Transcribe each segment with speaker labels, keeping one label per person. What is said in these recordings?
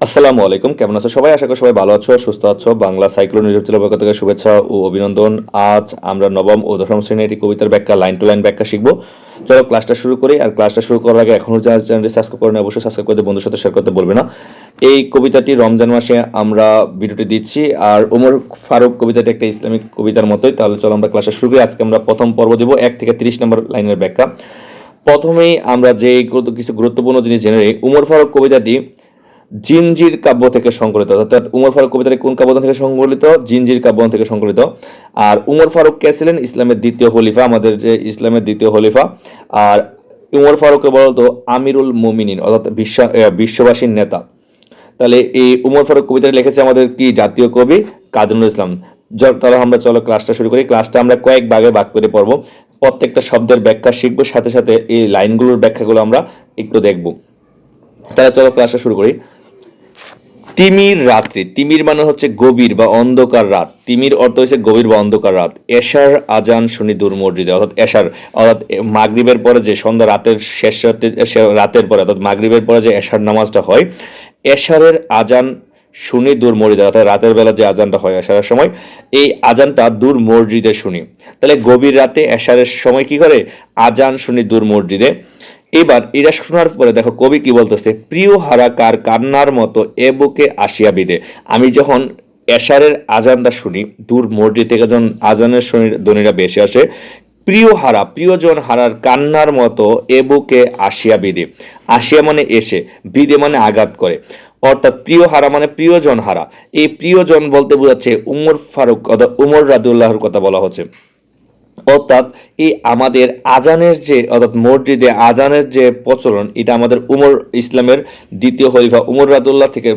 Speaker 1: আসসালামু আলাইকুম, কেমন আছো সবাই? আশা করি সবাই ভালো আছো, সুস্থ আছো। বাংলা সাইক্লোন ইউটিউব পক্ষ থেকে শুভেচ্ছা ও অভিনন্দন। আজ আমরা নবম ও দশম শ্রেণির একটি কবিতার ব্যাখ্যা লাইন টু লাইন ব্যাখ্যা শিখব। চলো ক্লাসটা শুরু করি, আর ক্লাসটা শুরু করার আগে এখনও যারা চ্যানেলটি সাবস্ক্রাইব করেন, অবশ্যই সাবস্ক্রাইব করতে বন্ধুর সাথে শেয়ার করতে বলবে না। এই কবিতাটি রমজান মাসে আমরা ভিডিওটি দিচ্ছি, আর ওমর ফারুক কবিতাটি একটা ইসলামিক কবিতার মতোই। তাহলে চলো আমরা ক্লাসটা শুরু করি। আজকে আমরা প্রথম পর্ব দিব, এক থেকে তিরিশ নম্বর লাইনের ব্যাখ্যা। প্রথমেই আমরা যে কিছু গুরুত্বপূর্ণ জিনিস জেনে উমর ফারুক কবিতাটি জিনজির কাব্য থেকে সংকলিত অর্থাৎ উমর ফারুক কবিতাটি কোন কাব্য থেকে সংকলিত জিনজির কাব্য থেকে সংকলিত আর উমর ফারুক কে ছিলেন? ইসলামের দ্বিতীয় খলিফা, আমাদের যে ইসলামের দ্বিতীয় খলিফা। আর উমর ফারুককে বলা হতো আমিরুল মুমিনিন, অর্থাৎ বিশ্ব বিশ্ববাসীর নেতা। তাহলে এই উমর ফারুক কবিতাটি লিখেছে আমাদের কি জাতীয় কবি? কাজী ইসলাম। তাহলে আমরা চলো ক্লাসটা শুরু করি। ক্লাসটা আমরা কয়েক ভাগে ভাগ করে পড়ব। প্রত্যেকটা শব্দের ব্যাখ্যা শিখব, সাথে সাথে এই লাইনগুলোর ব্যাখ্যাগুলো আমরা একটু দেখব। তাহলে চলো ক্লাসটা শুরু করি। তিমির রাত্রি। তিমির মানে হচ্ছে গভীর বা অন্ধকার রাত। তিমির অর্থ হচ্ছে গভীর বা অন্ধকার রাত। এশার আজান শুনি দূর মসজিদে অর্থাৎ এশার, অর্থাৎ মাগরীবের পরে যে সন্ধ্যা রাতের শেষ রাতের রাতের পরে, অর্থাৎ মাগরীবের পরে যে এশার নামাজটা হয়, এশারের আজান শুনি দূর মসজিদে, অর্থাৎ রাতের বেলা যে আজানটা হয় এশারের সময়, এই আজানটা দূর মসজিদে শুনি। তাহলে গভীর রাতে এশারের সময় কি করে? আজান শুনি দূর মসজিদে। এবার এটা শোনার পরে দেখো কবি কি বলতেছে, প্রিয় হারাকার, কান্নার মতো এ বুকে আসিয়া বিদে। আমি যখন এশারের আজানটা শুনি, দূর মসজিদ থেকে যখন আজানের ধ্বনিটা বেশি আসে, প্রিয় হারা, প্রিয়জন হারার কান্নার মতো এ বুকে আসিয়া বিদে। আসিয়া মানে এসে, বিদে মানে আঘাত করে। অর্থাৎ প্রিয় হারা মানে প্রিয়জন হারা। এই প্রিয়জন বলতে বোঝাচ্ছে উমর ফারুক অর্থাৎ উমর রাদুল্লাহর কথা বলা হচ্ছে। অর্থাৎ এই আমাদের আজানের যে, অর্থাৎ মসজিদে আজানের যে প্রচলন, এটা আমাদের উমর ইসলামের দ্বিতীয় খলিফা উমর রাদুল্লাহ থেকে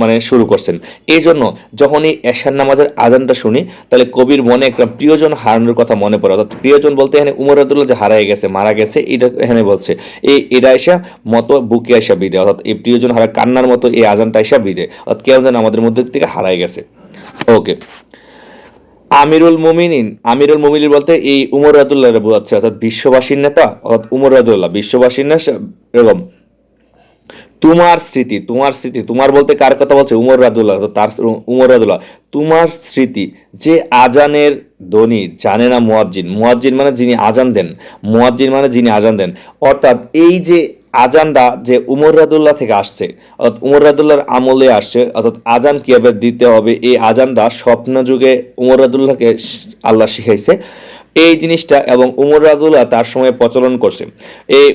Speaker 1: মানে শুরু করছেন। এই জন্য যখন এই এশার নামাজের আজানটা শুনি, তাহলে কবির মনে একটা প্রিয়জন হারানোর কথা মনে পড়ে। অর্থাৎ প্রিয়জন বলতে এখানে উমর রাদুল্লাহ যে হারাই গেছে, মারা গেছে, এটা এখানে বলছে। এই এরা এসা মতো বুকে আসা বিদে অর্থাৎ এই প্রিয়জন হারা কান্নার মতো এই আজানটা এসা বিদে অর্থাৎ কেউ যেন আমাদের মধ্যে থেকে হারাই গেছে। ওকে। আমিরুল মুমিনিন আমিরুল মুমিনিন বলতে এই উমর রাদুল্লাহ বোঝাচ্ছে, অর্থাৎ বিশ্ববাসীর নেতা, অর্থাৎ উমর রাদুল্লাহ বিশ্ববাসীর নেতা এরকম। তোমার স্মৃতি তোমার স্মৃতি, তোমার বলতে কার কথা বলছে? উমর রাদুল্লাহ তার উমর রাদুল্লাহ তোমার স্মৃতি, যে আজানের ধ্বনি জানে না মুয়াজ্জিন মুয়াজ্জিন মানে যিনি আজান দেন, মুয়াজ্জিন মানে যিনি আজান দেন। অর্থাৎ এই যে আজানটা যে উমর রাদুল্লাহ থেকে আসছে, অর্থাৎ উমর রাদুল্লাহর আমলে আসছে, অর্থাৎ আজান কীভাবে দিতে হবে, এই আজানটা স্বপ্ন যুগে উমর রাদুল্লাহকে আল্লাহ শিখাইছে। এই জিনিসটা এবং উমর রাদুল্লাহ তার সময় প্রচলন করছে। এই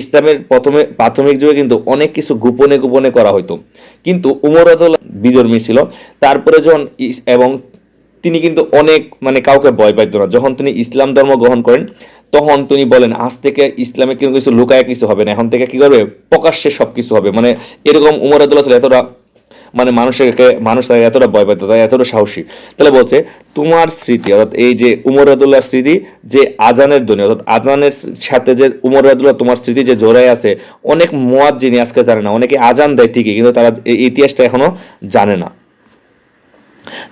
Speaker 1: ইসলামের প্রথমে, প্রাথমিক যুগে কিন্তু অনেক কিছু গোপনে গোপনে করা হতো কিন্তু উমর রাদুল্লাহ বিধর্মী ছিল তারপরে যখন এবং তিনি কিন্তু অনেক মানে কাউকে ভয় পাইত না। যখন তিনি ইসলাম ধর্ম গ্রহণ করেন তখন তিনি বলেন, আজ থেকে ইসলামে কিন্তু কিছু লুকায় কিছু হবে না। এখন থেকে কি করবে? প্রকাশ্যে সব কিছু হবে। মানে এরকম উমর আদুল্লাহ এতটা মানে মানুষকে মানুষ তাকে এতটা ভয় তাই এতটা সাহসী। তাহলে বলছে, তোমার স্মৃতি, অর্থাৎ এই যে উমর আদুল্লাহর স্মৃতি, যে আজানের ধ্বনি, অর্থাৎ আজানের সাথে যে উমর আদুল্লাহ তোমার স্মৃতি যে জোড়ায় আছে, অনেক মোয়াজ যিনি আজকে জানে না, অনেকে আজান দেয় ঠিকই, কিন্তু তারা এই ইতিহাসটা এখনও জানে না।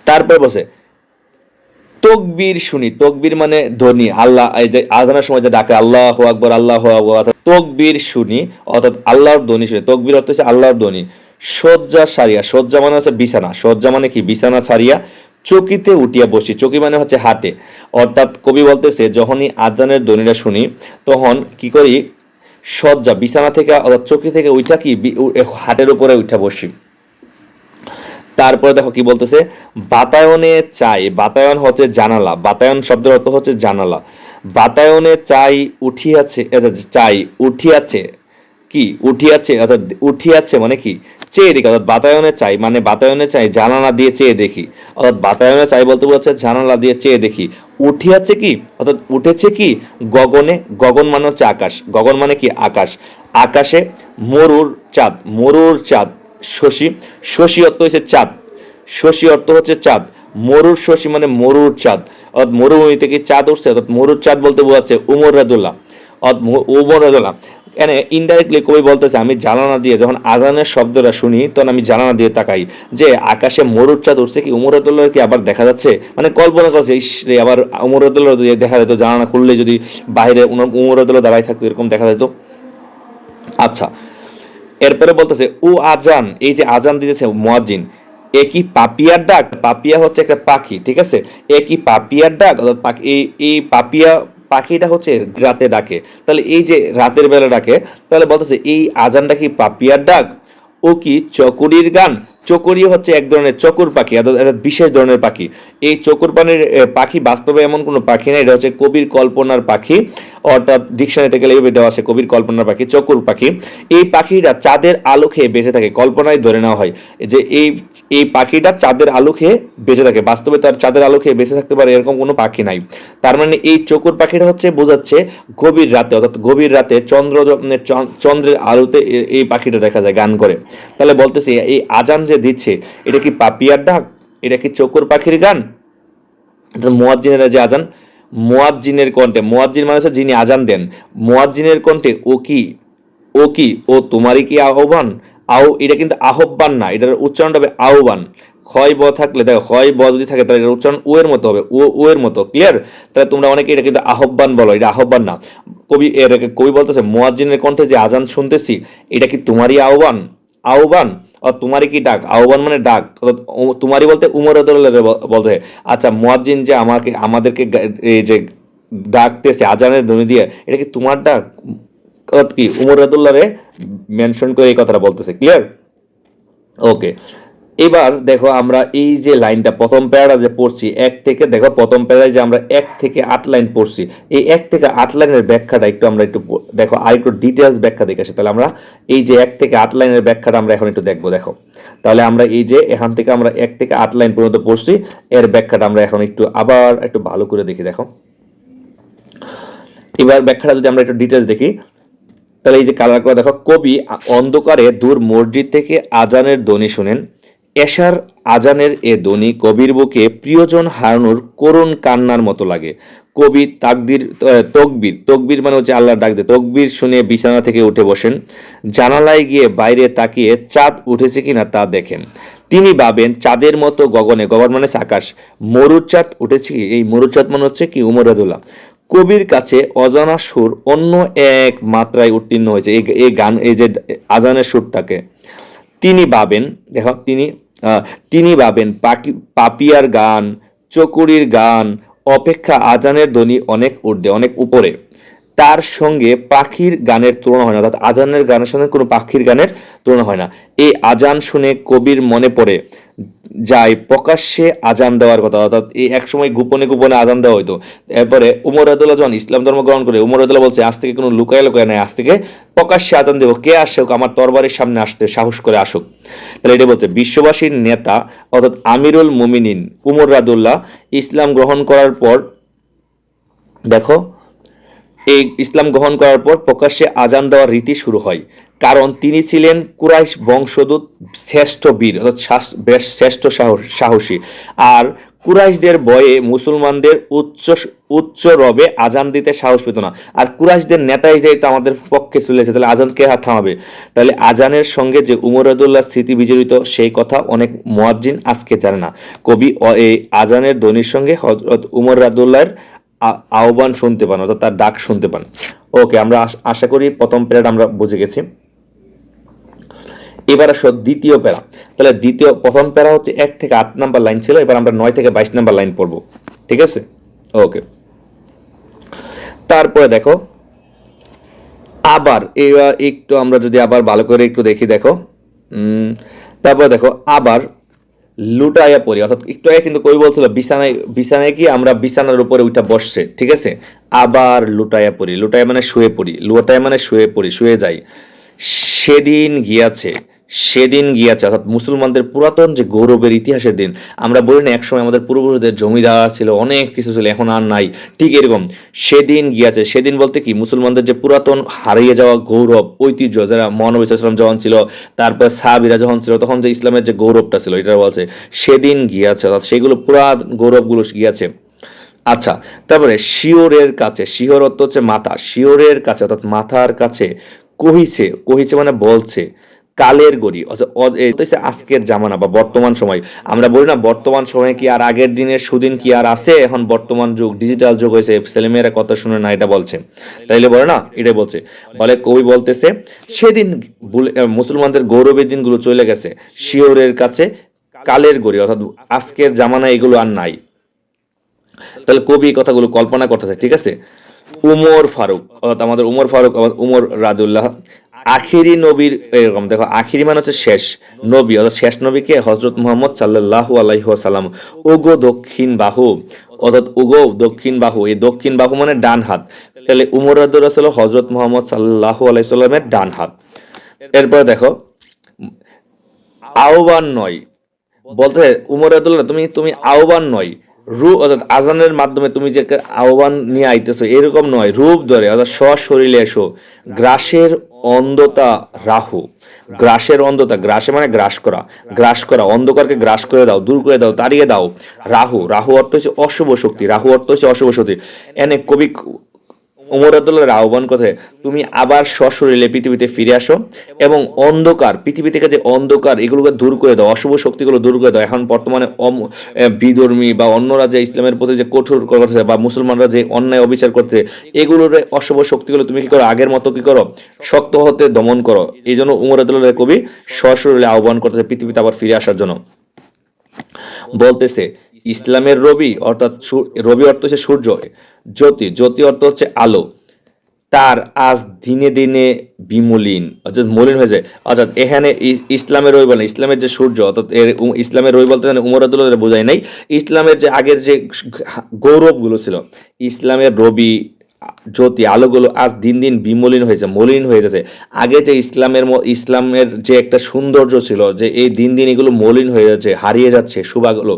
Speaker 1: তারপর বসে তকবীর শুনি। তকবীর মানে ধ্বনি। আল্লাহ, এই যে আজানের সময় যে ডাকে আল্লাহ আকবর আল্লাহ আকবর তকবীর শুনি, অর্থাৎ আল্লাহর ধ্বনি শুনি। তকবীর অর্থ হচ্ছে আল্লাহর ধ্বনি। শয্যা সারিয়া। শয্যা মানে হচ্ছে বিছানা। শয্যা মানে কি? বিছানা সারিয়া চকিতে উঠিয়া বসি। চকি মানে হচ্ছে হাটে। অর্থাৎ কবি বলতেছে, যখনই আজানের ধ্বনিটা শুনি, তখন কি করি? শয্যা বিছানা থেকে, অর্থাৎ চকি থেকে উঠা কি? হাটের উপরে উঠা বসি। তারপরে দেখো কি বলতেছে? বাতায়নে চাই, বাতায়ন হচ্ছে জানালা, বাতায়ন শব্দের অর্থ হচ্ছে জানালা। বাতায়নে চাই উঠিয়াছে চাই উঠিয়াছে, কি? উঠিয়াছে, অর্থাৎ উঠিয়াছে মানে কি? চেয়ে দেখি, অর্থাৎ বাতায়নে চাই মানে বাতায়নে চাই, জানালা দিয়ে চেয়ে দেখি। অর্থাৎ বাতায়নে চাই বলতে বলছে জানালা দিয়ে চেয়ে দেখি। উঠিয়াছে কি? অর্থাৎ উঠেছে কি? গগনে, গগন মানে হচ্ছে আকাশ, গগন মানে কি? আকাশ। আকাশে মরুর চাঁদ মরুর চাঁদ। শশী শশী অর্থ হচ্ছে চাঁদ। শশী অর্থ হচ্ছে চাঁদ। মরুর শশী মানে মরুর চাঁদ। অর্থাৎ মরুভূমি থেকে চাঁদ উঠছে, অর্থাৎ মরুর চাঁদ বলতে বোঝাচ্ছে উমর রাদুল্লাহ উমর রাদুল্লাহ এখানে ইনডাইরেক্টলি কবি বলতেছে, আমি জানানা দিয়ে যখন আজানের শব্দটা শুনি, তখন আমি জানানা দিয়ে তাকাই। যে আকাশে মরুর চাঁদ উঠছে কি উমর রাদুল্লাহ কি আবার দেখা যাচ্ছে? মানে কল্পনা করছে রে, আবার উমর রাদুল্লাহ যদি দেখা যেত জানানা খুললে যদি বাইরে উমর রাদুল্লাহ দাঁড়াই থাকতো, এরকম দেখা যেত আচ্ছা এরপরে বলতেছে ও আজান এই যে আজান দিতেছে মুয়াজ্জিন, এ কি পাপিয়ার ডাক? পাপিয়া হচ্ছে একটা পাখি, ঠিক আছে? এ কি পাপিয়ার ডাক? অর্থাৎ এই এই পাপিয়া, পাখিটা হচ্ছে রাতে ডাকে। তাহলে এই যে রাতের বেলা ডাকে, তাহলে বলতেছে, এই আজানটা কি পাপিয়ার ডাক? ও কি চকুরির গান? চকুরি হচ্ছে এক ধরনের চকুর পাখি, অর্থাৎ বিশেষ ধরনের পাখি। এই চকুর পানির পাখি বাস্তবে এমন কোনো পাখি না, এটা হচ্ছে কবির কল্পনার পাখি, অর্থাৎ ডিকশনারিতে গেলে এইভাবে দেওয়া আছে, কবির কল্পনার পাখি, চকুর পাখি। এই পাখিটা চাঁদের আলো খেয়ে বেঁচে থাকে, কল্পনায় ধরে নেওয়া হয় যে এই এই পাখিটা চাঁদের আলো খেয়ে বেঁচে থাকে। বাস্তবে তার চাঁদের আলো খেয়ে বেঁচে থাকতে পারে এরকম কোনো পাখি নাই। তার মানে এই চকুর পাখিটা হচ্ছে বোঝাচ্ছে গভীর রাতে, অর্থাৎ গভীর রাতে চন্দ্র, চন্দ্রের আলোতে এই পাখিটা দেখা যায়, গান করে। তাহলে বলতেছি, এই আজান যে দিচ্ছে, এটা কি পাপিয়ার ডাক? এটা কি চকুর পাখির গান? মোয়াজ্জিনেরা যে আজান, মোয়াজ্জিনের কণ্ঠে, মোয়াজ্জিন মানে যিনি আজান দেন। মোয়াজ্জিনের কণ্ঠে ও কি ও কি, ও তোমারই কি আহ্বান? আও, এটা কিন্তু আহ্বান না, এটার উচ্চারণটা হবে আহ্বান। ক্ষয় ব থাকলে, দেখো, ক্ষয় ব যদি থাকে, তাহলে এটার উচ্চারণ ও এর মতো হবে, ও ও এর মতো ক্লিয়ার তাহলে তোমরা অনেকে এটা কিন্তু আহ্বান বলো, এটা আহ্বান না। কবি, এর কবি বলতেছে, মোয়াজ্জিনের কণ্ঠে যে আজান শুনতেছি, এটা কি তোমারই আহ্বান? আহ্বান। তোমারই কি ডাক? আহ্বান মানে ডাক। তোমারই বলতে উমর রদুল্লাহ বলতে। আচ্ছা মুয়াজ্জিন যে আমাকে, আমাদেরকে এই যে ডাকতেছে আজানের ধ্বনি দিয়ে, এটা কি তোমার ডাক? কি উমর রদুল্লাহরে মেনশন করে এই কথাটা বলতেছে ক্লিয়ার ওকে এবার দেখো আমরা এই যে লাইনটা প্রথম প্যারাটা যে পড়ছি, এক থেকে দেখো প্রথম প্যারায় যে আমরা এক থেকে আট লাইন পড়ছি, এই এক থেকে আট লাইনের ব্যাখ্যাটা একটু আমরা একটু দেখো আর একটু ডিটেলস ব্যাখ্যা দেখে আসি। তাহলে আমরা এই যে এক থেকে আট লাইনের ব্যাখ্যাটা আমরা এখন একটু দেখব, দেখো। তাহলে আমরা এই যে এখান থেকে আমরা এক থেকে আট লাইন পর্যন্ত পড়ছি, এর ব্যাখ্যাটা আমরা এখন একটু আবার একটু ভালো করে দেখি, দেখো। এবার ব্যাখ্যাটা যদি আমরা একটু ডিটেলস দেখি, তাহলে এই যে কালার করে দেখো, কবি অন্ধকারে দূর মসজিদ থেকে আজানের ধ্বনি শুনেন। এশার আজানের এ ধ্বনি কবির বুকে প্রিয়জন হারানোর করুণ কান্নার মতো লাগে। কবি তাকবির তকবির তকবির মানে হচ্ছে আল্লাহর ডাক দিয়ে। তকবির শুনে বিছানা থেকে উঠে বসেন। জানালায় গিয়ে বাইরে তাকিয়ে চাঁদ উঠেছে কিনা তা দেখেন। তিনি ভাবেন চাঁদের মতো গগনে, গগন মানে আকাশ। মরুচাঁদ উঠেছে কি? এই মরুচাঁদ মানে হচ্ছে কি? উমরাদুল্লাহ কবির কাছে অজানা সুর অন্য এক মাত্রায় উত্তীর্ণ হয়েছে। এই গান, এই যে আজানের সুরটাকে। তিনি ভাবেন, দেখো, তিনি তিনি ভাবেন পাকি পাপিয়ার গান, চকুরির গান, অপেক্ষা আজানের ধ্বনি অনেক ঊর্ধ্বে, অনেক উপরে। তার সঙ্গে পাখির গানের তুলনা হয় না। অর্থাৎ আজানের গানের সঙ্গে কোনো পাখির গানের তুলনা হয় না। এই আজান শুনে কবির মনে পড়ে যায় প্রকাশ্যে আজান দেওয়ার কথা। অর্থাৎ এই একসময় গোপনে গোপনে আজান দেওয়া হইতো। এরপরে উমর আদুল্লাহ যখন ইসলাম ধর্ম গ্রহণ করে, উমর আদুল্লাহ বলছে, আজ থেকে কোনো লুকায় লুকায় নাই, আজ থেকে প্রকাশ্যে আজান দেবো। কে আসে আমার তরবারের সামনে আসতে সাহস করে আসুক। তাহলে এটা বলছে, বিশ্ববাসীর নেতা, অর্থাৎ আমিরুল মুমিনিন উমর রাদুল্লাহ ইসলাম গ্রহণ করার পর, দেখো এই ইসলাম গ্রহণ করার পর প্রকাশ্যে আজান দেওয়ার রীতি শুরু হয়। কারণ তিনি ছিলেন কুরাইশ বংশদূত শ্রেষ্ঠ বীর, অর্থাৎ বেশ শ্রেষ্ঠ সাহসী। আর কুরাইশদের বয়ে মুসলমানদের উচ্চ উচ্চ রবে আজান দিতে সাহস পেত না। আর কুরাইশদের নেতাই যে এটা আমাদের পক্ষে চলেছে তাহলে আজান কে হাত থামাবে? তাহলে আজানের সঙ্গে যে উমর আদুল্লাহ স্মৃতি বিজড়িত, সেই কথা অনেক মুয়াজ্জিন আজকে জানে না। কবি এই আজানের ধ্বনির সঙ্গে হজরত উমর রাদুল্লাহর আ- আহ্বান শুনতে পান, অর্থাৎ তার ডাক শুনতে পান। ওকে, আমরা আশ- করি প্রথম প্যারাড আমরা বুঝে গেছি। এবার আসো দ্বিতীয় প্যারা। তাহলে দ্বিতীয়, প্রথম প্যারা হচ্ছে এক থেকে আট নাম্বার লাইন ছিল, এবার আমরা নয় থেকে বাইশ নাম্বার লাইন পড়ব। ঠিক আছে? ওকে। তারপরে দেখো, আবার, এবার একটু আমরা যদি আবার ভালো করে একটু দেখি, দেখো। তারপরে দেখো, আবার লুটাইয়া পড়ি, অর্থাৎ একটু আগে কিন্তু কবি বলছিল, বিছানায় বিছানায় কি আমরা বিছানার উপরে ওইটা বসছে? ঠিক আছে? আবার লুটাইয়া পড়ি, লুটাইয়া মানে শুয়ে পড়ি, লুটাইয়া মানে শুয়ে পড়ি, শুয়ে যাই। সেদিন গিয়াছে সেদিন গিয়াছে, অর্থাৎ মুসলমানদের পুরাতন যে গৌরবের ইতিহাসের দিন, আমরা বলি না, একসময় আমাদের পূর্বপুরুষদের জমিদার ছিল, অনেক কিছু ছিল, এখন আর নাই। ঠিক এরকম, সেদিন গিয়াছে। সেদিন বলতে কি, মুসলমানদের যে পুরাতন হারিয়ে যাওয়া গৌরব, ঐতিহ্য, যারা মহানবী ইসলাম যখন ছিল, তারপর সাহাবিরা যখন ছিল, তখন যে ইসলামের যে গৌরবটা ছিল এটা বলছে, সেদিন গিয়াছে, অর্থাৎ সেগুলো পুরা গৌরবগুলো গিয়াছে। আচ্ছা তারপরে শিওরের কাছে, শিওর অর্থ হচ্ছে মাথা, শিওরের কাছে, অর্থাৎ মাথার কাছে, কহিছে কহিছে মানে বলছে। কালের গড়ি। আজকের জামানা বা বর্তমান সময়। আমরা বলি না, বর্তমান সময়ে কি আর আগের দিনের সুদিন কি আর আছে? এখন বর্তমান যুগ ডিজিটাল যুগ হয়েছে ছেলেমেয়েরা কথা শুনে না এটা বলছে। তাইলে বলে না, এটাই বলছে। বলে কবি বলতেছে, সেদিন মুসলমানদের গৌরবের দিনগুলো চলে গেছে। শিওরের কাছে কালের গড়ি, অর্থাৎ আজকের জামানা এগুলো আর নাই। তাহলে কবি কথাগুলো কল্পনা করতেছে, ঠিক আছে? উমর ফারুক, অর্থাৎ আমাদের উমর ফারুক উমর রাদুল্লাহ আখিরি নবীর এরকম দেখো, আখিরি মানে হচ্ছে শেষ নবী, অর্থাৎ শেষ নবীকে হজরত মোহাম্মদ সাল্লাহ আলাইসাল্লাম ওগো দক্ষিণ বাহু, অর্থাৎ উগো দক্ষিণ বাহু, এই দক্ষিণ বাহু মানে ডান হাত। তাহলে উমর হলো হজরত মোহাম্মদ সাল্লাহ আলাইসাল্লামের ডান হাত। এরপরে দেখো আহ্বান নয়। বলতে উমর আব্দুল্লাহ তুমি তুমি আহ্বান নয়। রূপ অর্থাৎ আজানের মাধ্যমে তুমি যে আহ্বান নিয়ে আইতেছো, এরকম নয়। রূপ ধরে, অর্থাৎ সশরীরে এসো। গ্রাসের অন্ধতা রাহু। গ্রাসের অন্ধতা গ্রাসে মানে গ্রাস করা। গ্রাস করা অন্ধকারকে গ্রাস করে দাও দূর করে দাও তাড়িয়ে দাও। রাহু রাহু অর্থ হচ্ছে অশুভ শক্তি রাহু অর্থ হচ্ছে অশুভ শক্তি। এনে কবি উমর আব্দুল্লাহর আহ্বান কথায় তুমি আবার সশরীরে পৃথিবীতে ফিরে আসো এবং অন্ধকার, পৃথিবী থেকে যে অন্ধকার, এগুলোকে দূর করে দাও, অশুভ শক্তিগুলো দূর করে দাও। এখন বর্তমানে অম বিধর্মী বা অন্যরা যে ইসলামের প্রতি যে কঠোর করছে বা মুসলমানরা যে অন্যায় অবিচার করছে, এগুলোর অশুভ শক্তিগুলো তুমি কি করো, আগের মতো কি করো? শক্ত হতে দমন করো। এই জন্য উমর আব্দুল্লাহ কবি সশরীরে আহ্বান করতেছে পৃথিবীতে আবার ফিরে আসার জন্য। বলতেছে, ইসলামের রবি অর্থাৎ রবি অর্থ হচ্ছে সূর্য। জ্যোতি জ্যোতি অর্থ হচ্ছে আলো। তার আজ দিনে দিনে বিমলিন, অর্থাৎ মলিন হয়ে যায়। অর্থাৎ এখানে ইসলামের রবি বলে ইসলামের যে সূর্য, অর্থাৎ এর ইসলামের রবি বলতে উমর আব্দুল্লাহ বোঝায় নাই। ইসলামের যে আগের যে গৌরবগুলো ছিল, ইসলামের রবি জ্যোতি, আলোগুলো আজ দিন দিন বিমলিন হয়েছে মলিন হয়ে গেছে। আগে যে ইসলামের ইসলামের যে একটা সৌন্দর্য ছিল, যে এই দিন দিন এগুলো মলিন হয়ে যাচ্ছে, হারিয়ে যাচ্ছে, শুভাগুলো।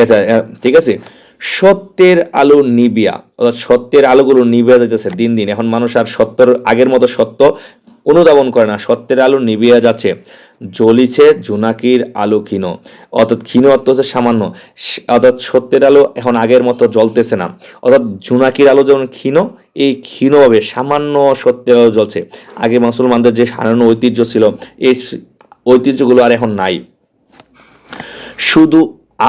Speaker 1: এটা ঠিক আছে? সত্যের আলো নিবিয়া, অর্থাৎ সত্যের আলোগুলো নিবিয়া যাচ্ছে দিন দিন। এখন মানুষ আর সত্যর, আগের মতো সত্য অনুধাবন করে না, সত্যের আলো নিবিয়া যাচ্ছে। জ্বলিছে জোনাকির আলো ক্ষীণ, অর্থাৎ ক্ষীণ অর্থ হচ্ছে সামান্য। অর্থাৎ সত্যের আলো এখন আগের মতো জ্বলতেছে না। অর্থাৎ জোনাকির আলো যেমন ক্ষীণ, এই ক্ষীণভাবে সামান্য সত্যের আলো জ্বলছে। আগে মুসলমানদের যে সামান্য ঐতিহ্য ছিল, এই ঐতিহ্যগুলো আর এখন নাই। শুধু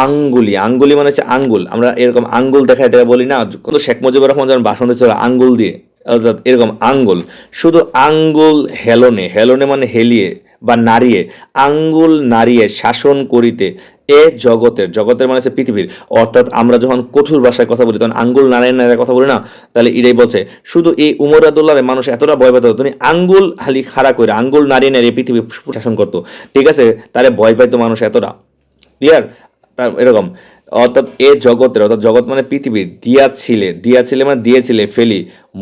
Speaker 1: আঙ্গুলি আঙ্গুলি মানে হচ্ছে আঙ্গুল। আমরা এরকম আঙ্গুল দেখা এটা বলি না, কিন্তু শেখ মুজিবুর রহমান যখন ভাষণ দিচ্ছিল আঙ্গুল দিয়ে, অর্থাৎ এরকম আঙ্গুল, শুধু আঙ্গুল হেলনে হেলনে মানে হেলিয়ে বা নাড়িয়ে, আঙ্গুল নাড়িয়ে শাসন করিতে এ জগতের জগতের মানে হচ্ছে পৃথিবীর। অর্থাৎ আমরা যখন কঠোর ভাষায় কথা বলি, তখন আঙ্গুল নাড়িয়ে নাড়িয়ে কথা বলি না? তাহলে এটাই বলছে, শুধু এই উমর আদুল্লাহরে মানুষ এতটা ভয় পেত, তুমি আঙ্গুল হালি খাড়া করে আঙ্গুল নাড়িয়ে নাড়িয়ে পৃথিবী শাসন করতো। ঠিক আছে? তারে ভয় পাইতো মানুষ এতটা। ক্লিয়ার তার এরকম। অর্থাৎ এ জগতের, অর্থাৎ জগৎ মানে পৃথিবী, দিয়াছিলে দিয়াছিলে মানে দিয়েছিলে, ফেলি,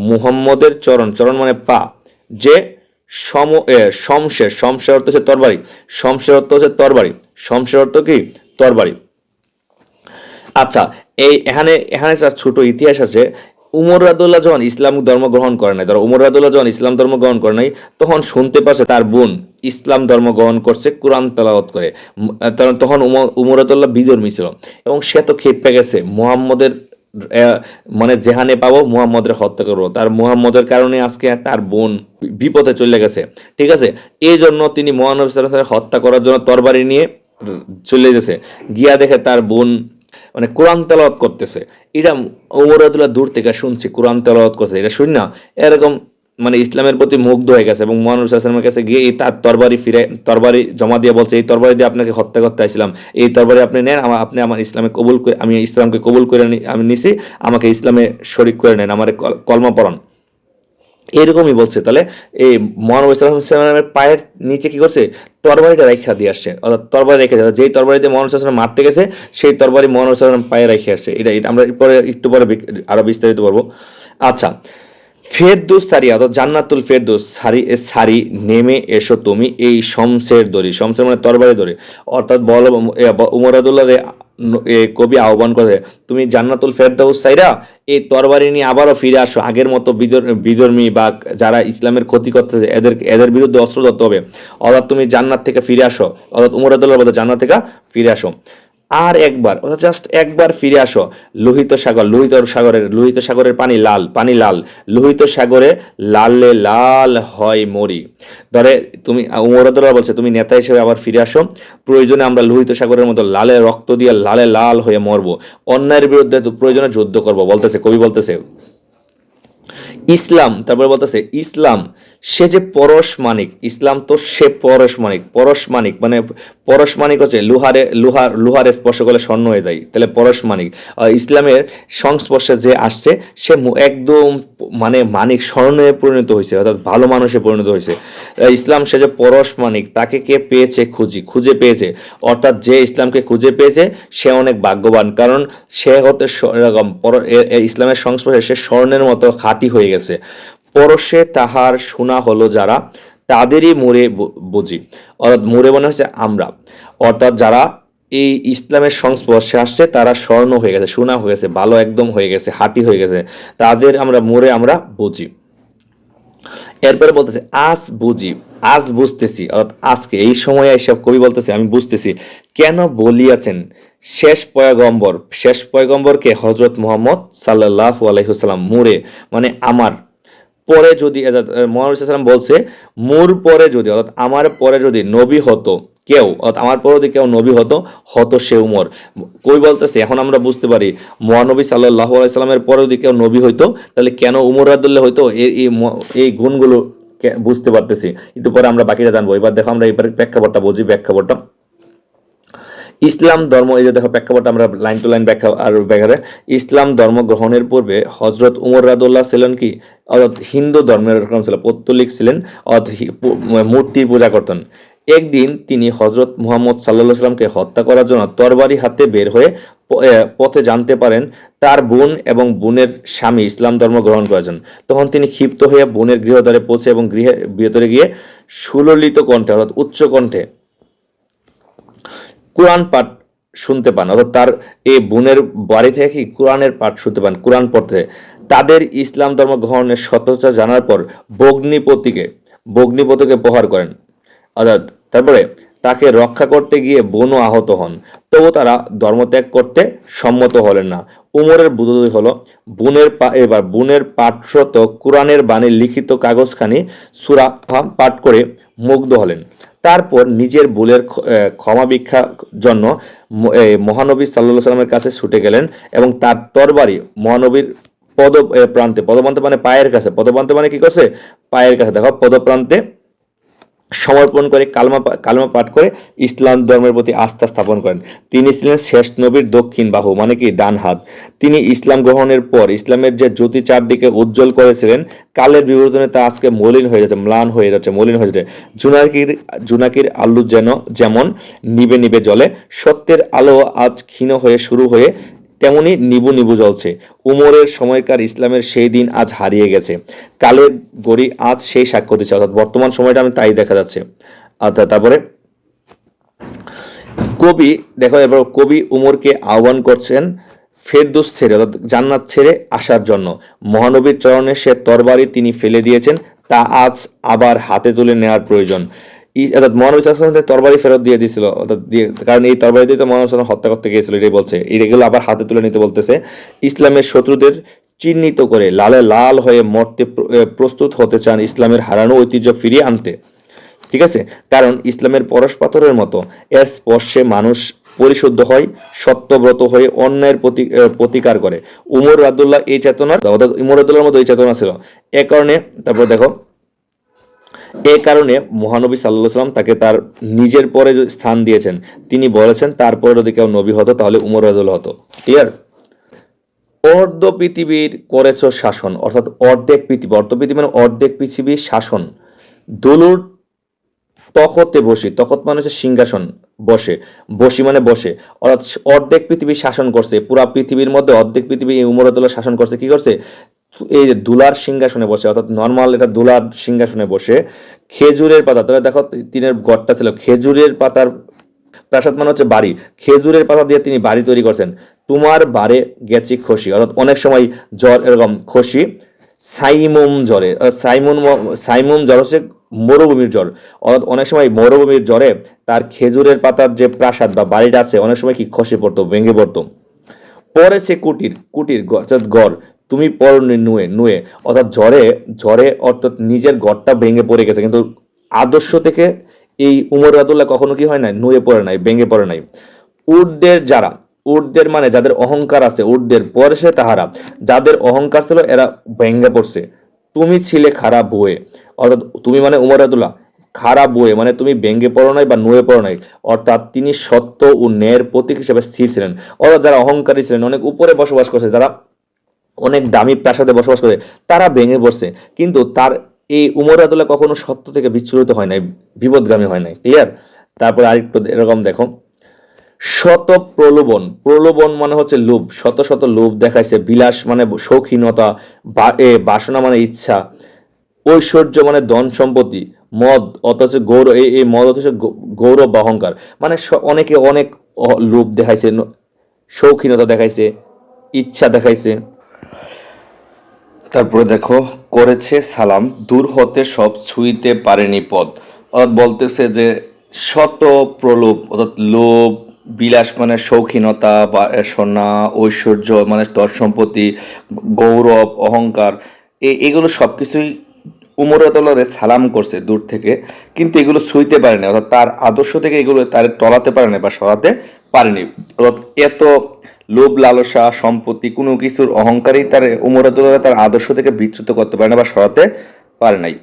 Speaker 1: মুহাম্মদের চরণ চরণ মানে পা। যে সম শমশের শমশের অর্থ হচ্ছে তরবারি শমশের অর্থ হচ্ছে তরবারি শমশের অর্থ কি? তরবারি। আচ্ছা এই এখানে এখানে ছোট ইতিহাস আছে। উমর রাদুল্লাহ যখন ইসলাম ধর্ম গ্রহণ করে নাই, ধরো উমর রাদুল্লাহ যখন ইসলাম ধর্ম গ্রহণ করে নাই, তখন শুনতে পাচ্ছে তার বোন ইসলাম ধর্ম গ্রহণ করছে, কোরআন তেলাওয়াত করে। তখন উমর- উমর রাদুল্লাহ বিধর্মী ছিল এবং সে তো খেপে গেছে, মোহাম্মদের মানে যেহানে পাবো মুহাম্মদের হত্যা করব। তার মুহাম্মদের কারণে আজকে তার বোন বিপদে চলে গেছে, ঠিক আছে? এই জন্য তিনি মহানবী হত্যা করার জন্য তরবারি নিয়ে চলে গেছে। গিয়া দেখে তার বোন মানে কোরআন তেলাওয়াত করতেছে। এটা ওমর আব্দুল্লাহ দূর থেকে শুনছি, কোরআন তেলাওয়াত করছে এটা শুন না, এরকম মানে ইসলামের প্রতি মুগ্ধ হয়ে গেছে এবং মহানুর সাল্লামের কাছে গিয়ে এই তার তরবারি ফিরে, তরবারি জমা দিয়ে বলছে, এই তরবারি দিয়ে আপনাকে হত্যা করতে আসছিলাম এই তরবারি আপনি নেন আমার আপনি আমার ইসলামে কবুল করে আমি ইসলামকে কবুল করে আমি নিছি, আমাকে ইসলামে শরিক করে নেন, আমার কল- কলমা পড়ান। এরকমই বলছে। তাহলে এই মহানবী সাল্লামের পায়ের নিচে কি করছে? তরবারিটা রেখা দিয়ে আসছে। অর্থাৎ তরবারি রেখে যাচ্ছে যেই তরবারি দিয়ে মহানবী সাল্লাম মারতে গেছে, সেই তরবারি মহানবী সাল্লাম পায়ে রেখে আসছে। এটা আমরা পরে একটু পরে বিক- আরও বিস্তারিত বলব। আচ্ছা ফেরদুস সারি, অর্থাৎ জান্নাতুল ফেরদুস সারি সারি, নেমে এসো তুমি এই শমসের দড়ি। শমসের মানে তরবারি দড়ি। অর্থাৎ বল উমর আদুল্লাহ কবি আহ্বান করে, তুমি জান্নাতুল ফেরদাউস সাইরা, এই তরবারি নিয়ে আবারও ফিরে আসো। আগের মতো বিধর- বিধর্মী বা যারা ইসলামের ক্ষতি করতেছে, এদের এদের বিরুদ্ধে অস্ত্র ধরতে হবে। অর্থাৎ তুমি জান্নাত থেকে ফিরে আসো। অর্থাৎ উমরাদুল্লাহ জান্নাত থেকে ফিরে আসো। আর একবার অর্থাৎ জাস্ট একবার ফিরে আসো। লোহিত সাগর, লোহিত সাগরের লোহিত সাগরের পানি লাল পানি লাল। লোহিত সাগরে লালে লাল হয় মরি। ধরে তুমি উমরদুল্লাহ বলছে, তুমি নেতা হিসেবে আবার ফিরে আসো। প্রয়োজনে আমরা লোহিত সাগরের মতো লালে রক্ত দিয়ে লালে লাল হয়ে মরবো। অন্যায়ের বিরুদ্ধে তো প্রয়োজনে যুদ্ধ করব। বলতেছে, কবি বলতেছে, ইসলাম, তারপরে বলতেছে, ইসলাম সে যে পরশমানিক ইসলাম তো সে পরশমানিক পরশমানিক মানে পরশমানিক হচ্ছে লোহারে, লোহার, লোহারে স্পর্শ করলে স্বর্ণ হয়ে যায়, তাহলে পরশমানিক আর ইসলামের সংস্পর্শে যে আসছে, সে একদম মানে মানিক স্বর্ণে পরিণত হয়েছে, অর্থাৎ ভালো মানুষে পরিণত হয়েছে। ইসলাম সে যে পরশমানিক তাকে কে পেয়েছে? খুঁজি, খুঁজে পেয়েছে। অর্থাৎ যে ইসলামকে খুঁজে পেয়েছে, সে অনেক ভাগ্যবান, কারণ সে হতে ইসলামের সংস্পর্শে সে স্বর্ণের মতো খাঁটি হয়ে গেছে। পরশে তাহার শোনা হলো যারা, তাদেরই বু- বুঝি। অর্থাৎ মোরে মনে হচ্ছে আমরা। অর্থাৎ যারা এই ইসলামের সংস্পর্শে আসছে, তারা স্বর্ণ হয়ে গেছে, সোনা হয়ে গেছে ভালো একদম হয়ে গেছে হাঁটি হয়ে গেছে। তাদের আমরা, মোরে আমরা বুঝি। এরপরে বলতেছে, আজ বুঝি, আজ বুঝতেছি। অর্থাৎ আজকে, এই সময়ে এইসব কবি বলতেছে, আমি বুঝতেছি। কেন বলিয়াছেন? শেষ পয়গম্বর, শেষ পয়গম্বরকে হজরত মোহাম্মদ সাল্লাহ আলহিহাল্লাম মুরে মানে আমার পরে যদি মোহাম্মদ সাল্লাম বলছে, মোর পরে যদি, অর্থাৎ আমার পরে যদি নবী হতো, কেউ, অর্থাৎ আমার পরে যদি কেউ নবী হতো হতো সে উমর। কই বলতেছে, এখন আমরা বুঝতে পারি, মহানবী সাল্লাহ আলাইসাল্লামের পরে যদি কেউ নবী হইতো, তাহলে কেন উমর রাদুল্লাহ হইতো? এই এই গুণগুলো বুঝতে পারতেছি। একটু পরে আমরা বাকিটা জানব। এবার দেখো আমরা এবার প্রেক্ষাপটটা বুঝি প্রেক্ষাপটটা ইসলাম ধর্ম, এই যে দেখো প্রেক্ষাপট আমরা লাইন টু লাইন ব্যাখ্যা আর ব্যাখ্যা ইসলাম ধর্ম গ্রহণের পূর্বে হজরত উমর রাদুল্লাহ ছিলেন কি? অর্থাৎ হিন্দু ধর্মের এরকম ছিল, পত্তলিক ছিলেন, অর্থাৎ হি- পু- মূর্তি পূজা করতেন। একদিন তিনি হজরত মুহাম্মদ সাল্লাহ সাল্লামকে হত্যা করার জন্য তরবারি হাতে বের হয়ে পথে জানতে পারেন তার বোন এবং বোনের স্বামী ইসলাম ধর্ম গ্রহণ করেছেন। তখন তিনি ক্ষিপ্ত হয়ে বোনের গৃহদ্বারে পৌঁছে এবং গৃহে, ভেতরে গিয়ে সুললিত কণ্ঠে, অর্থাৎ উচ্চ কণ্ঠে কোরআন পাঠ শুনতে পান, অর্থাৎ তার এই বোনের বাড়ি থেকে কি কোরআনের পাঠ শুনতে পান, কোরআন পড়তে, তাদের ইসলাম ধর্ম গ্রহণের সত্যতা জানার পর বগ্নিপতিকে বগ্নিপতিকে প্রহার করেন। অর্থাৎ তারপরে তাকে রক্ষা করতে গিয়ে বোনও আহত হন। তবু তারা ধর্মত্যাগ করতে সম্মত হলেন না। উমরের বুদ্ধি হলো, বোনের পা, এবার বোনের পাঠরত কোরআনের বাণী লিখিত কাগজখানি সুরা পাঠ করে মুগ্ধ হলেন। তারপর নিজের ভুলের ক্ষমা ভিক্ষার জন্য মহানবী সাল্লাহ সাল্লামের কাছে ছুটে গেলেন এবং তার তরবারি মহানবীর পদ প্রান্তে, পদপ্রান্তে মানে পায়ের কাছে, পদপ্রান্তে মানে কি করছে? পায়ের কাছে, দেখো, পদপ্রান্তে সমর্পণ করে কালমা কালমা পাঠ করে ইসলাম ধর্মের প্রতি আস্থা স্থাপন করেন। তিনি ছিলেন শেষ নবীর দক্ষিণ বাহু মানে কি ডান হাত। তিনি ইসলাম গ্রহণের পর ইসলামের যে জ্যোতি চারদিকে উজ্জ্বল করেছিলেন, কালের বিবর্তনে তা আজকে মলিন হয়ে যাচ্ছে, ম্লান হয়ে যাচ্ছে, মলিন হয়ে যাচ্ছে। জুনাকির জুনাকির আলু যেন, যেমন নিবে নিবে জলে, সত্যের আলো আজ ক্ষীণ হয়ে শুরু হয়ে তেমনি নিবু নিবু জ্বলছে। উমরের সময়কার ইসলামের সেই দিন আজ হারিয়ে গেছে। কালের গড়ি আজ সেই সাক্ষ্য দিচ্ছে, অর্থাৎ বর্তমান সময়টা আমি তাই দেখা যাচ্ছে। অর্থাৎ তারপরে কবি, দেখো এবার কবি উমরকে আহ্বান করছেন ফেরদুস ছেড়ে, অর্থাৎ জান্নাত ছেড়ে আসার জন্য। মহানবীর চরণে সে তরবারি তিনি ফেলে দিয়েছেন, তা আজ আবার হাতে তুলে নেওয়ার প্রয়োজন। অর্থাৎ মহানবী সাল্লাল্লাহু তরবারি ফেরত দিয়ে দিয়েছিল, অর্থাৎ দিয়ে, কারণ এই তরবারি দিয়ে তো মহানবী আলাইহি হত্যা করতে গিয়েছিল, এটাই বলছে। এগুলো আবার হাতে তুলে নিতে বলতেছে। ইসলামের শত্রুদের চিহ্নিত করে, লালে লাল হয়ে মরতে প্রস্তুত হতে চান ইসলামের হারানো ঐতিহ্য ফিরিয়ে আনতে। ঠিক আছে? কারণ ইসলামের পরশ পাথরের মতো, এর স্পর্শে মানুষ পরিশুদ্ধ হয়, সত্যব্রত হয়ে অন্যায়ের প্রতি প্রতিকার করে। উমর রাদুল্লাহ এই চেতনার, অর্থাৎ উমর রাদুল্লাহর মতো এই চেতনা ছিল। এ কারণে, তারপর দেখো এ কারণে মহানবী সাল্লাহ সাল্লাম তাকে তার নিজের পরে স্থান দিয়েছেন, তিনি বলেছেন তারপরে যদি কেউ নবী হতো, তাহলে উমর রাদুল্লাহ হতো। ক্লিয়ার অর্ধ পৃথিবীর করেছ শাসন, অর্থাৎ অর্ধেক পৃথিবী, অর্ধ পৃথিবী মানে অর্ধেক পৃথিবীর শাসন। দুলুর তখতে বসি, তখত মানে হচ্ছে সিংহাসন বসে, বসি মানে বসে। অর্থাৎ অর্ধেক পৃথিবী শাসন করছে, পুরা পৃথিবীর মধ্যে অর্ধেক পৃথিবী উমরদুল্লাহ শাসন করছে, কি করছে? এই যে দুলার সিংহাসনে বসে, অর্থাৎ নর্মাল এটা দুলার সিংহাসনে বসে, খেজুরের পাতা, তাহলে দেখো তিনের গড়টা ছিল, খেজুরের পাতার প্রাসাদ মানে হচ্ছে বাড়ি, খেজুরের পাতা দিয়ে তিনি বাড়ি তৈরি করছেন। তোমার বারে গেছি খুশি, অর্থাৎ অনেক সময় জ্বর এরকম খুশি, সাইমুম জ্বরে সাইমুন সাইমুম জ্বর হচ্ছে মরুভূমির জ্বর, অর্থাৎ অনেক সময় মরুভূমির জ্বরে তার খেজুরের পাতার যে প্রাসাদ বা বাড়িটা আছে, অনেক সময় কি খসে পড়তো, ভেঙে পড়তো। পরে সে কুটির কুটির গড় তুমি পর নুয়ে নুয়ে। অর্থাৎ ঝড়ে ঝড়ে অর্থাৎ নিজের গড়টা ভেঙে পড়ে গেছে। কিন্তু আদর্শ থেকে এই উমর রাদুল্লাহ কখনো কি হয় নাই? নুয়ে পড়ে নাই, ভেঙে পড়ে নাই। উর্দের যারা, উর্দের মানে যাদের অহংকার আছে, উর্দের পরে সে তাহারা। যাদের অহংকার ছিল, এরা ভেঙে পড়ছে। তুমি ছিলে খারাপ বয়ে অর্থাৎ তুমি মানে উমর রাদুল্লাহ খারাপ বয়ে মানে তুমি ভেঙে পড়ো নাই বা নুয়ে পড়ো নাই। অর্থাৎ তিনি সত্য ও ন্যায়ের প্রতীক হিসেবে স্থির ছিলেন। অর্থাৎ যারা অহংকারী ছিলেন, অনেক উপরে বসবাস করছে, যারা অনেক দামি প্রাসাদে বসবাস করে, তারা ভেঙে পড়ছে। কিন্তু তার এই উমর আদুল্লাহ কখনো সত্য থেকে বিচ্ছুরিত হয় নাই, বিপদগামী হয় নাই। ক্লিয়ার তারপরে আরেকটু এরকম দেখো। শত প্রলোভন প্রলোভন মানে হচ্ছে লোভ, শত শত লোভ দেখাইছে, বিলাস মানে শৌখিনতা বাসনা মানে ইচ্ছা, ঐশ্বর্য মানে ধন সম্পত্তি, মদ, অথচ গৌরব এই মদ অথচ গৌরব অহংকার। মানে অনেকে অনেক লোভ দেখাইছে শৌখিনতা দেখাইছে, ইচ্ছা দেখাইছে। তারপরে দেখো, করেছে সালাম, দূর হতে সব ছুঁইতে পারেনি পদ অর্থাৎ বলতেছে যে শত প্রলোভ, অর্থাৎ লোভ, বিলাস মানে শৌখিনতা, বা সোনা ঐশ্বর্য মানে ধর সম্পত্তি, গৌরব, অহংকার এগুলো সব কিছুই উমরতলরে সালাম করছে দূর থেকে, কিন্তু এগুলো ছুঁইতে পারেনি, অর্থাৎ তার আদর্শ থেকে এগুলো তার টলাতে পারেনি বা সরাতে পারেনি। অর্থাৎ এত লোভ, লালসা, সম্পত্তি, কোনো কিছুর অহংকারই তার উমরতলরে তার আদর্শ থেকে বিচ্যুত করতে পারে না বা সরাতে পারে নাই।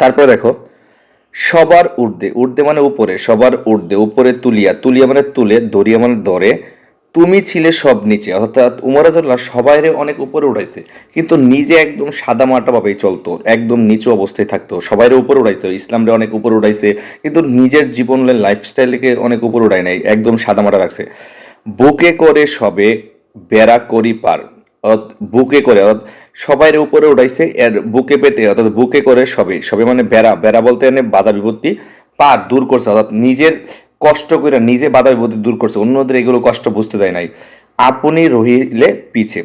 Speaker 1: তারপরে দেখো, সবার ঊর্ধ্বে ঊর্ধ্বে মানে উপরে, সবার ঊর্ধ্বে, উপরে তুলিয়া তুলিয়া মানে তুলে দরিয়া মানে ধরে তুমি ছিলে সব নিচে, অর্থাৎ উমরাদুল্লাহ সবাইরে অনেক উপরে উঠাইছে কিন্তু নিজে একদম সাদা মাটা ভাবেই চলতো, একদম নিচু অবস্থায় থাকতো, সবাইরে উপরে উঠাইতো ইসলামরে অনেক উপরে উঠাইছে কিন্তু নিজের জীবন লাইফস্টাইলকে অনেক উপরে উঠায় নাই, একদম সাদা মাটা রাখছে। বুকে করে সবে বেড়া করি পার। বুকে করে সবাই উপরে উঠাইছে, এর বুকে পেতে, অর্থাৎ বুকে করে সবে। সবে মানে বেড়া। বেড়া বলতে এনে বাধা বিপত্তি পার, দূর করছে। অর্থাৎ নিজের কষ্ট করে নিজে বাধা বিপত্তি দূর করছে। অন্যদের এগুলো কষ্ট বুঝতে দেয় নাই। আপনি রহিলে পিছে।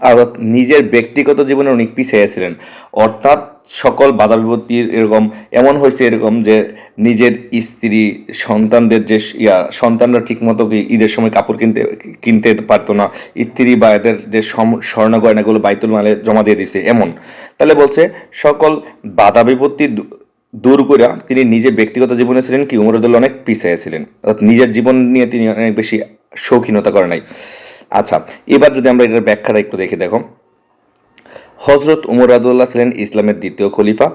Speaker 1: আর নিজের ব্যক্তিগত জীবনে অনেক পিছিয়ে ছিলেন অর্থাৎ সকল বাধা বিপত্তির এরকম, এমন হয়েছে এরকম যে নিজের স্ত্রী, সন্তানদের যে ইয়া, সন্তানরা ঠিকমতো ঈদের সময় কাপড় কিনতে কিনতে পারতো না, স্ত্রী বা এদের যে স্বর্ণ গয়নাগুলো বাইতুল মালে জমা দিয়ে দিছে এমন। তাহলে বলছে, সকল বাধা বিপত্তি দূর করে তিনি নিজে ব্যক্তিগত জীবনে ছিলেন কি উমরুদ্দৌলা অনেক পিছিয়ে ছিলেন। অর্থাৎ নিজের জীবন নিয়ে তিনি অনেক বেশি শৌখিনতা করে নাই। আচ্ছা এবার যদি আমরা এটার ব্যাখ্যাটা একটু দেখে দেখো। হজরত উমর রাদুল্লাহ ছিলেন ইসলামের দ্বিতীয় খলিফা।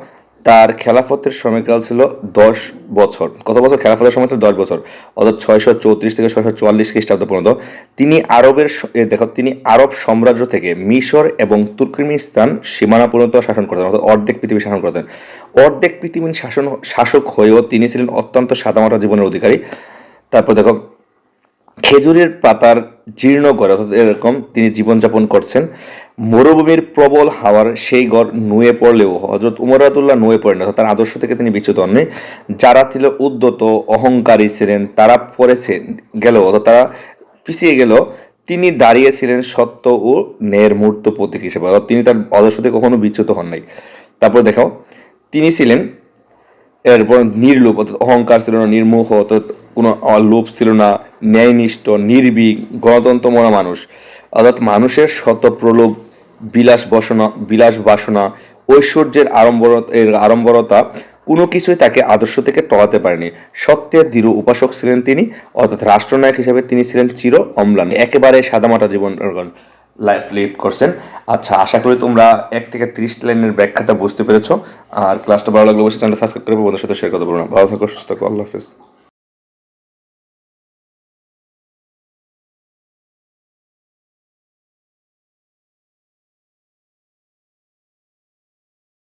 Speaker 1: তার খেলাফতের সময়কাল ছিল দশ বছর। কত বছর? খেলাফতের সময় ছিল দশ বছর। অর্থাৎ ছয়শো চৌত্রিশ থেকে ছয়শো চুয়াল্লিশ খ্রিস্টাব্দ পর্যন্ত। তিনি আরবের দেখো, তিনি আরব সাম্রাজ্য থেকে মিশর এবং তুর্কমিনিস্তান সীমানা পর্যন্ত শাসন করতেন। অর্থাৎ অর্ধেক পৃথিবী শাসন করতেন। অর্ধেক পৃথিবীর শাসন শাসক হয়েও তিনি ছিলেন অত্যন্ত সাদামাটা জীবনের অধিকারী। তারপর দেখো খেজুরের পাতার জীর্ণ ঘরে অর্থাৎ এরকম তিনি জীবনযাপন করছেন, মরুভূমির প্রবল হাওয়ার সেই ঘর নুয়ে পড়লেও হজরত উমরাতুল্লাহ নুয়ে পড়েন অর্থাৎ তার আদর্শ থেকে তিনি বিচ্যুত হননি। যারা ছিল উদ্যত, অহংকারী ছিলেন, তারা পড়েছে, গেল, অর্থাৎ তারা পিছিয়ে গেল, তিনি দাঁড়িয়েছিলেন সত্য ও ন্যায়ের মূর্ত প্রতীক হিসেবে, অর্থাৎ তিনি তার আদর্শ থেকে কখনো বিচ্যুত হন নাই। তারপর দেখাও, তিনি ছিলেন এরপর নির্লোভ অর্থাৎ অহংকার ছিল না, নির্মোহ, অর্থাৎ কোনো লোভ ছিল না ন্যায়নিষ্ঠ, নির্ভীক গণতন্ত্রমরা মানুষ। অর্থাৎ মানুষের শত প্রলোভ বিলাস বসনা, বিলাস বাসনা, ঐশ্বর্যের আড়ম্বরতা এর আড়ম্বরতা, কোনো কিছুই তাকে আদর্শ থেকে টলাতে পারেনি। সত্যের দৃঢ় উপাসক ছিলেন তিনি, অর্থাৎ রাষ্ট্রনায়ক হিসেবে তিনি ছিলেন চির অম্লান। একেবারে সাদামাটা জীবন লাইফ লিড করছেন। আচ্ছা আশা করি তোমরা এক থেকে ত্রিশ লাইনের ব্যাখ্যাটা বুঝতে পেরেছ। আর ক্লাসটা ভালো লাগলে অবশ্যই চ্যানেলটা সাবস্ক্রাইব করে বন্ধুদের সাথে শেয়ার করতে পারো ভালো থাকো, সুস্থ থাকো, আল্লাহ হাফিজ।